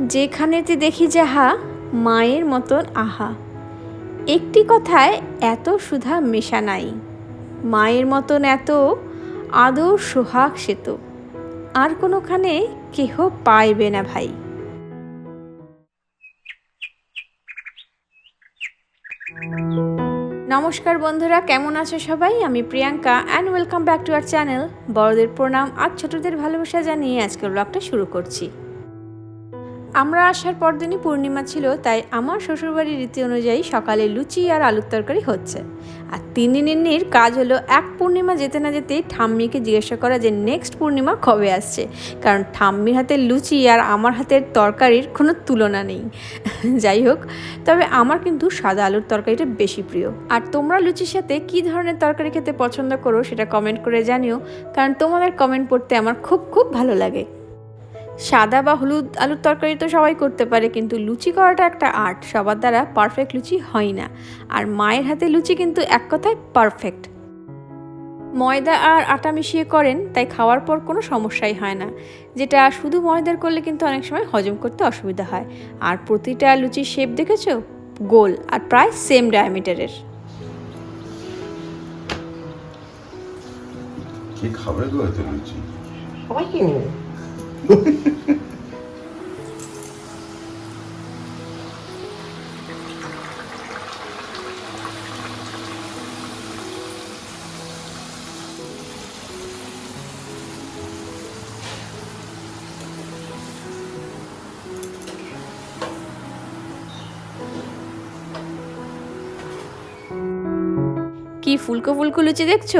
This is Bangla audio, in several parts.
যেখানেতে দেখি যাহা মায়ের মতন আহা। একটি কথায় এত সুধা মেশা নাই। মায়ের মতন এত আদর সোহাগ সেত আর কোনোখানে কেহ পাইবে না ভাই। নমস্কার বন্ধুরা, কেমন আছো সবাই? আমি Priyanka and welcome back to our channel বড়দের প্রণাম আর ছোটদের ভালোবাসা জানিয়ে আজকের ব্লগটা শুরু করছি। আমরা আসার পরদিনই পূর্ণিমা ছিল, তাই আমার শ্বশুরবাড়ির রীতি অনুযায়ী সকালে লুচি আর আলুর তরকারি হচ্ছে। আর তিন দিনের কাজ হলো এক পূর্ণিমা যেতে না যেতেই ঠাম্মিকে জিজ্ঞাসা করা যে নেক্সট পূর্ণিমা কবে আসছে, কারণ ঠাম্মির হাতের লুচি আর আমার হাতের তরকারির কোনো তুলনা নেই। যাই হোক, তবে আমার কিন্তু সাদা আলুর তরকারিটা বেশি প্রিয়। আর তোমরা লুচির সাথে কী ধরনের তরকারি খেতে পছন্দ করো সেটা কমেন্ট করে জানিও, কারণ তোমাদের কমেন্ট পড়তে আমার খুব খুব ভালো লাগে। সাদা বা হলুদ আলুর তরকারি তো সবাই করতে পারে কিন্তু লুচি করাটা একটা আর্ট। সবার দ্বারা পারফেক্ট লুচি হয় না। আর মায়ের হাতে লুচি কিন্তু এক কথায় পারফেক্ট ময়দা আর আটা মিশিয়ে করেন তাই খাওয়ার পর কোনো সমস্যাই হয় না। যেটা শুধু ময়দার করলে কিন্তু অনেক সময় হজম করতে অসুবিধা হয়। আর প্রতিটা লুচির শেপ দেখেছ? গোল আর প্রায় সেম ডায়ামিটারের কি খাবে গো এত লুচি? সবাই কিনে নেবে কি ফুলকো ফুলকো লুচি দেখছ?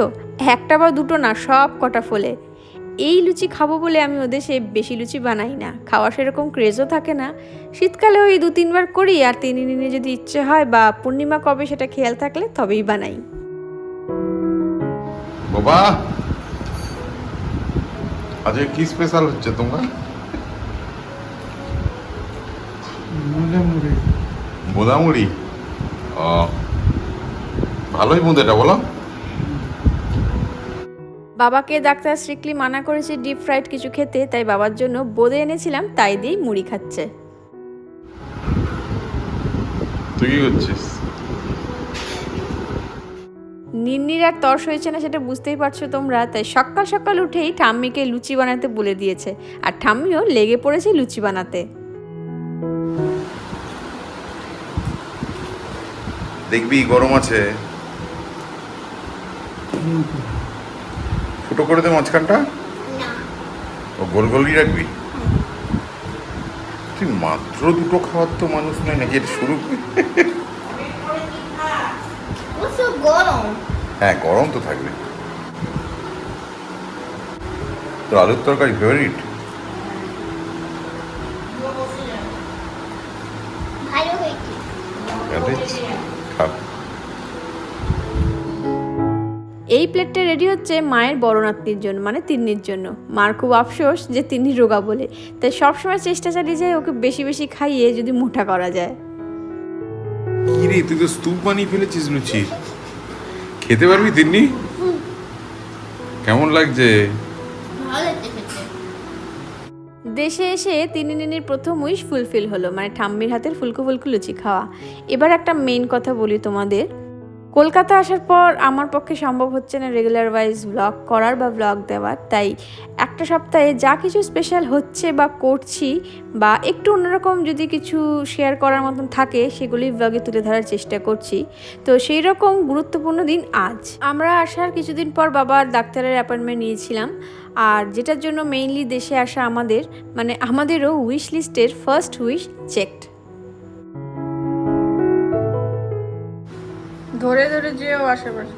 একটা বা দুটো না সব কটা ফোলে। এই লুচি খাব বলে আমি ওদের সে বেশি লুচি বানাই না। খাওয়া সেরকম ক্রেজও থাকে না। শীতকালে ওই দু তিনবার করি আর তিন দিনে যদি ইচ্ছে হয় বা পূর্ণিমা কবে সেটা খেয়াল থাকলে তবেই বানাই। বাবা আজকে কি স্পেশাল হচ্ছে তোমার? বোদামুড়ি ও ভালোই বোঁদেটা বলো। বাবাকে ডাক্তার স্ট্রিক্টলি মানা করেছে ডিপ ফ্রাইড কিছু খেতে তাই বাবার জন্য বোঁদে এনেছিলাম তাই দিয়েই মুড়ি খাচ্ছে। তুই কি করছিস? নিন্নির আর তর্স হয়েছে না সেটা বুঝতেই পারছ তোমরা তাই সকাল সকাল উঠেই ঠাম্মিকে লুচি বানাতে বলে দিয়েছে আর ঠাম্মিও লেগে পড়েছে লুচি বানাতে। দেখবি গরম আছে। ফুটো করে দে মাঝখানটা? ও গোল গোলই রাখবি? তুই মাত্র দুটো খাওয়ার তো মানুষ নয় নাকি এটা শুরু? হ্যাঁ গরম তো থাকবে। তোর আলুর তরকারি ফেভারিট ভালো হয়েছে। এই প্লেটটা রেডি হচ্ছে মায়ের বড় নাতনির জন্য মানে তিন্নির জন্য। মার খুব আফসোস যে তিন্নি রোগা বলে। তাই সবসময় চেষ্টা চালিয়ে যায় ওকে বেশি বেশি খাইয়ে যদি মোটা করা যায়। কি রে তুই তো স্তূপ বানিয়ে ফেলেছিস লুচি। খেতে পারবি তিন্নি? কেমন লাগছে? দেশে এসে তিনি নিনির প্রথম উইশ ফুলফিল হলো মানে ঠাম্মির হাতের ফুলকো ফুলকো লুচি খাওয়া। এবার একটা মেইন কথা বলি তোমাদের। কলকাতা আসার পর আমার পক্ষে সম্ভব হচ্ছে না রেগুলার ওয়াইজ ব্লগ করার বা ব্লগ দেওয়ার। তাই একটা সপ্তাহে যা কিছু স্পেশাল হচ্ছে বা করছি বা একটু অন্যরকম যদি কিছু শেয়ার করার মতন থাকে, সেগুলি ব্লগে তুলে ধরার চেষ্টা করছি। তো সেই রকম গুরুত্বপূর্ণ দিন আজ। আমরা আসার কিছুদিন পর বাবার ডাক্তারের অ্যাপয়েন্টমেন্ট নিয়েছিলাম। আর যেটার জন্য মেইনলি দেশে আসা আমাদের মানে আমাদেরও উইশ লিস্টের ফার্স্ট উইশ চেকড ধরে ধরে যেও আশেপাশে।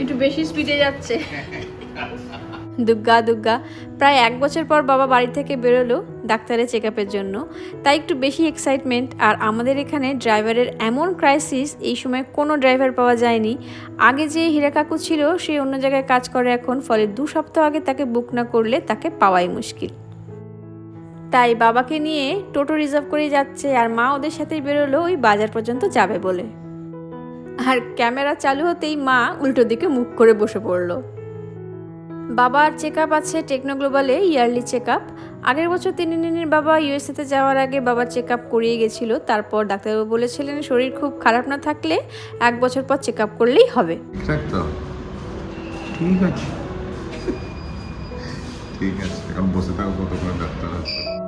একটু বেশি স্পিডে যাচ্ছে। দুগ্গা দুগ্গা। প্রায় এক বছর পর বাবা বাড়ি থেকে বেরোলো ডাক্তারের চেক আপের জন্য। তাই একটু বেশি এক্সাইটমেন্ট আর আমাদের এখানে ড্রাইভারের এমন ক্রাইসিস এই সময় কোনো ড্রাইভার পাওয়া যায়নি। আগে যে হীরা কাকু ছিল, সে অন্য জায়গায় কাজ করে এখন, ফলে দু সপ্তাহ আগে তাকে বুক না করলে তাকে পাওয়াই মুশকিল। তাই বাবাকে নিয়ে টোটো রিজার্ভ করে যাচ্ছে আর মা ওদের সাথেই বেরোলো, ওই বাজার পর্যন্ত যাবে বলে। আর ক্যামেরা চালু হতেই মা উল্টো দিকে মুখ করে বসে পড়ল। বাবার চেক আপ আছে টেকনো গ্লোবালে, ইয়ারলি চেক আপ আগের বছর তিনি নিনির বাবা ইউএসএতে যাওয়ার আগে বাবার চেক আপ করিয়ে গেছিল। তারপর ডাক্তারবাবু বলেছিলেন, শরীর খুব খারাপ না থাকলে এক বছর পর চেক আপ করলেই হবে। ঠিক আছে। ঠিক আছে, এখন বসে থাকো ডাক্তার আছে?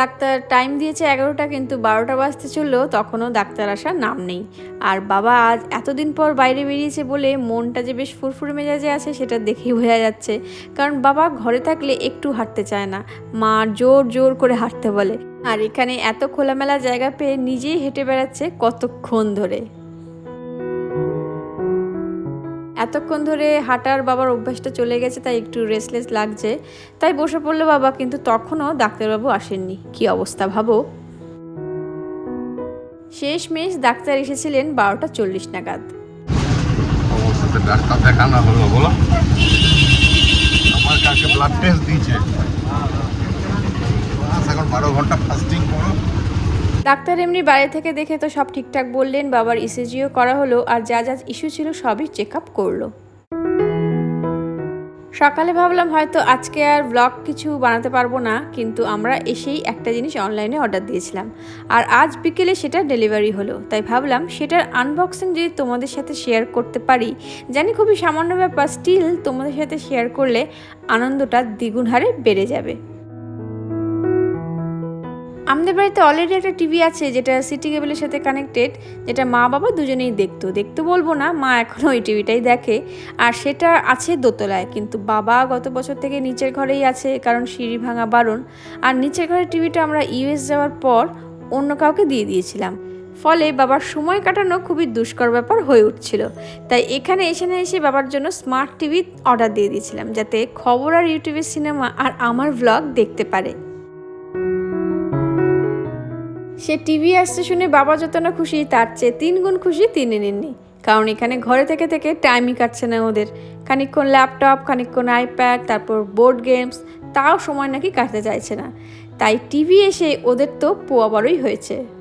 ডাক্তার টাইম দিয়েছে এগারোটা কিন্তু বারোটা বাজতে চললেও তখনও ডাক্তার আসার নাম নেই। আর বাবা আজ এতদিন পর বাইরে বেরিয়েছে বলে মনটা যে বেশ ফুরফুরে মেজাজে আছে সেটা দেখেই বোঝা যাচ্ছে। কারণ বাবা ঘরে থাকলে একটু হাঁটতে চায় না, মা জোর জোর করে হাঁটতে বলে। আর এখানে এত খোলামেলা জায়গা পেয়ে নিজেই হেঁটে বেড়াচ্ছে কতক্ষণ ধরে। এতক্ষণ ধরে হাঁটার বাবার অভ্যাসটা চলে গেছে, তাই একটু রেসলেস লাগছে। তাই বসে পড়ল বাবা, কিন্তু তখনও ডাক্তারবাবু আসেননি। কি অবস্থা ভাবো? শেষ মেশ ডাক্তার এসেছিলেন বারোটা চল্লিশ নাগাদ। ডাক্তার দেখানো হলো, বলো। আমার কাছে ব্লাড টেস্ট দিয়েছে। এখন বারো ঘণ্টা ফাস্টিং করো। ডাক্তার এমনি বাইরে থেকে দেখে তো সব ঠিকঠাক বললেন, বাবার ইসিজিও করা হলো আর যা যা ইস্যু ছিল সবই চেক আপ করল। সকালে ভাবলাম হয়তো আজকে আর ব্লগ কিছু বানাতে পারব না, কিন্তু আমরা এসেই একটা জিনিস অনলাইনে অর্ডার দিয়েছিলাম। আর আজ বিকেলে সেটা ডেলিভারি হলো, তাই ভাবলাম সেটার আনবক্সিং যদি তোমাদের সাথে শেয়ার করতে পারি, জানি খুবই সামান্য ব্যাপার স্টিল তোমাদের সাথে শেয়ার করলে আনন্দটা দ্বিগুণ হারে বেড়ে যাবে। আমাদের বাড়িতে অলরেডি একটা টিভি আছে যেটা সিটি কেবলের সাথে কানেক্টেড যেটা মা বাবা দুজনেই দেখতো। দেখতে বলব না, মা এখনও ওই টিভিটাই দেখে। আর সেটা আছে দোতলায়, কিন্তু বাবা গত বছর থেকে নিচের ঘরেই আছে, কারণ সিঁড়ি ভাঙা বারণ। আর নিচের ঘরের টিভিটা আমরা ইউএস যাওয়ার পর অন্য কাউকে দিয়ে দিয়েছিলাম। ফলে বাবার সময় কাটানো খুবই দুষ্কর ব্যাপার হয়ে উঠছিল। তাই এখানে এসে না এসে বাবার জন্য স্মার্ট টিভি অর্ডার দিয়ে দিয়েছিলাম, যাতে খবর আর ইউটিউবের সিনেমা আর আমার ভ্লগ দেখতে পারে। সে টিভি আসছে শুনে বাবা যত না খুশি, তার চেয়ে তিন গুণ খুশি তিনি নেননি। কারণ এখানে ঘরে থেকে থেকে টাইমই কাটছে না ওদের। খানিকক্ষণ ল্যাপটপ, খানিকক্ষণ আইপ্যাড, তারপর বোর্ড গেমস, তাও সময় নাকি কাটতে চাইছে না। তাই টিভি এসে ওদের তো পোয়া বড়ই হয়েছে।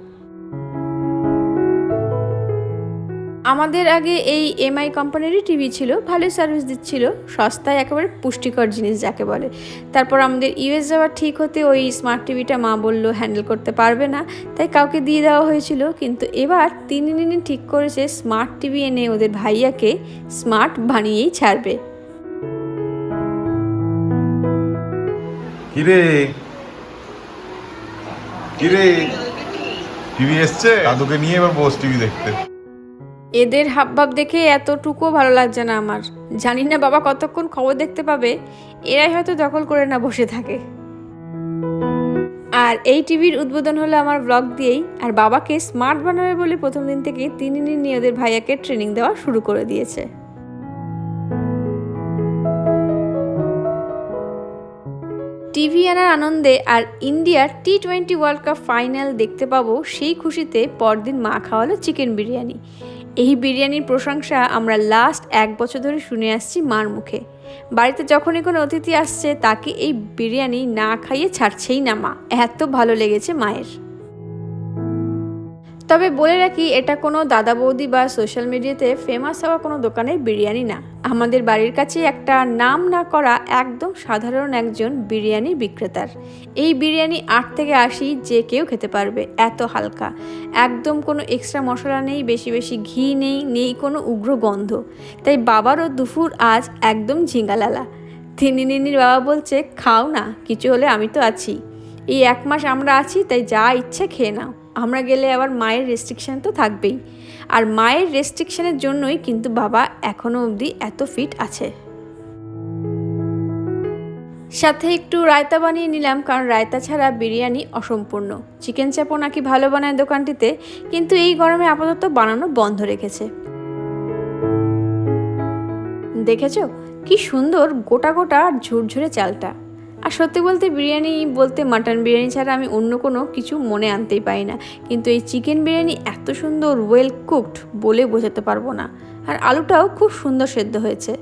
আমাদের আগে এই এমআই কোম্পানিরই টিভি ছিল ভালোই সার্ভিস দিচ্ছিল, সস্তায় একেবারে পুষ্টিকর জিনিস যাকে বলে। তারপর আমাদের ইউএস যাওয়া ঠিক হতে ওই স্মার্ট টিভিটা মা বলল হ্যান্ডেল করতে পারবে না, তাই কাউকে দিয়ে দেওয়া হয়েছিল। কিন্তু এবার তিনি নিনি ঠিক করেছে স্মার্ট টিভি এনে ওদের ভাইয়াকে স্মার্ট বানিয়েই ছাড়বে। কিরে? কিরে? টিভি এসছে? দাদুকে নিয়ে এবার বস টিভি দেখতে। এদের হাবভাব দেখে এতটুকুও ভালো লাগছে না আমার। জানি না বাবা কতক্ষণ খবর দেখতে পাবে, এরাই হয়তো দখল করে না বসে থাকে। আর এই টিভির উদ্বোধন হলো আমার ব্লগ দিয়েই, আর বাবাকে স্মার্ট বানাবে বলে প্রথম দিন থেকে তিনি নিয়ে ওদের ভাইয়াকে ট্রেনিং দেওয়া শুরু করে দিয়েছে। টিভি আনার আনন্দে আর ইন্ডিয়ার T twenty world cup final দেখতে পাবো সেই খুশিতে পরদিন মা খাওয়ালো চিকেন বিরিয়ানি। এই বিরিয়ানির প্রশংসা আমরা লাস্ট এক বছর ধরে শুনে আসছি মার মুখে। বাড়িতে যখনই কোনো অতিথি আসছে, তাকে এই বিরিয়ানি না খাইয়ে ছাড়ছেই না মা। এত ভালো লেগেছে মায়ের। তবে বলে রাখি, এটা কোনো দাদা বৌদি বা সোশ্যাল মিডিয়াতে ফেমাস হওয়া কোনো দোকানের বিরিয়ানি না। আমাদের বাড়ির কাছে একটা নাম না করা একদম সাধারণ একজন বিরিয়ানি বিক্রেতার। এই বিরিয়ানি আট থেকে আশি যে কেউ খেতে পারবে, এত হালকা। একদম কোনো এক্সট্রা মশলা নেই, বেশি বেশি ঘি নেই নেই কোনো উগ্র গন্ধ। তাই বাবারও দুপুর আজ একদম ঝিঙ্গালালা। তিনি নিনির বাবা বলছে, খাও না, কিছু হলে আমি তো আছি। এই এক মাস আমরা আছি, তাই যা ইচ্ছে খেয়ে নাও। আমরা গেলে আবার মায়ের রেস্ট্রিকশান তো থাকবেই। আর মায়ের রেস্ট্রিকশানের জন্যই কিন্তু বাবা এখনও অবধি এত ফিট আছে। সাথে একটু রায়তা বানিয়ে নিলাম, কারণ রায়তা ছাড়া বিরিয়ানি অসম্পূর্ণ। চিকেন চাপও নাকি ভালো বানায় দোকানটিতে, কিন্তু এই গরমে আপাতত বানানো বন্ধ রেখেছে। দেখেছ? কি সুন্দর গোটা গোটা ঝুরঝুরে চালটা। আর সত্যি বলতে বিরিয়ানি বলতে মাটন বিরিয়ানি ছাড়া আমি অন্য কোনো কিছু মনে আনতেই পারি না। কিন্তু এই চিকেন বিরিয়ানি এত সুন্দর ওয়েল কুকড বলে বোঝাতে পারব না। আর আলুটাও খুব সুন্দর সেদ্ধ হয়েছে।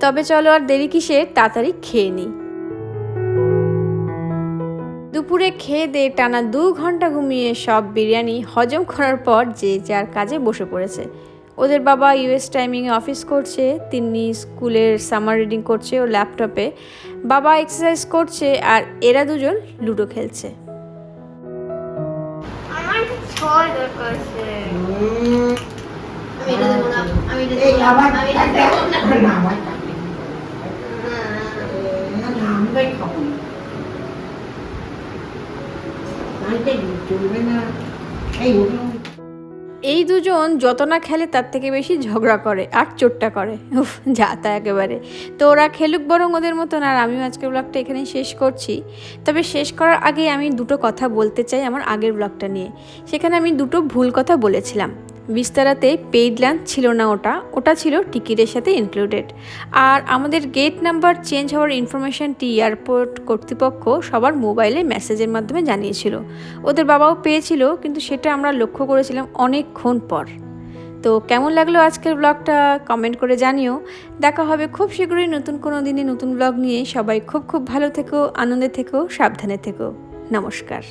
তবে চলো আর দেরি কিসে, তাড়াতাড়ি খেয়ে নিই। দুপুরে খেয়ে দিয়ে টানা দু ঘণ্টা ঘুমিয়ে সব বিরিয়ানি হজম করার পর যে যার কাজে বসে পড়েছে। ওদের বাবা ইউএস টাইমিংয়ে অফিস করছে তিনি স্কুলের সামার রিডিং করছে ও ল্যাপটপে বাবা এক্সারসাইজ করছে আর এরা দুজন লুডো খেলছে। এই এই দুজন যত না খেলে তার থেকে বেশি ঝগড়া করে আর চোটটা করে। উফ, যা তা একেবারে। তো ওরা খেলুক বরং ওদের মতন আর আমিও আজকের ব্লগটা এখানেই শেষ করছি। তবে শেষ করার আগে আমি দুটো কথা বলতে চাই আমার আগের ব্লগটা নিয়ে। সেখানে আমি দুটো ভুল কথা বলেছিলাম। বিস্তারাতে পেইড লাঞ্চ ছিল না ওটা ওটা ছিল টিকিটের সাথে ইনক্লুডেড আর আমাদের গেট নাম্বার চেঞ্জ হওয়ার ইনফরমেশনটি এয়ারপোর্ট কর্তৃপক্ষ সবার মোবাইলে মেসেজের মাধ্যমে জানিয়েছিল। ওদের বাবাও পেয়েছিল, কিন্তু সেটা আমরা লক্ষ্য করেছিলাম অনেকক্ষণ পর। তো কেমন লাগল আজকের ব্লগটা কমেন্ট করে জানিও। দেখা হবে খুব শীঘ্রই নতুন কোনো দিনে নতুন ব্লগ নিয়ে। সবাই খুব খুব ভালো থেকো, আনন্দে থেকো, সাবধানে থেকো। নমস্কার।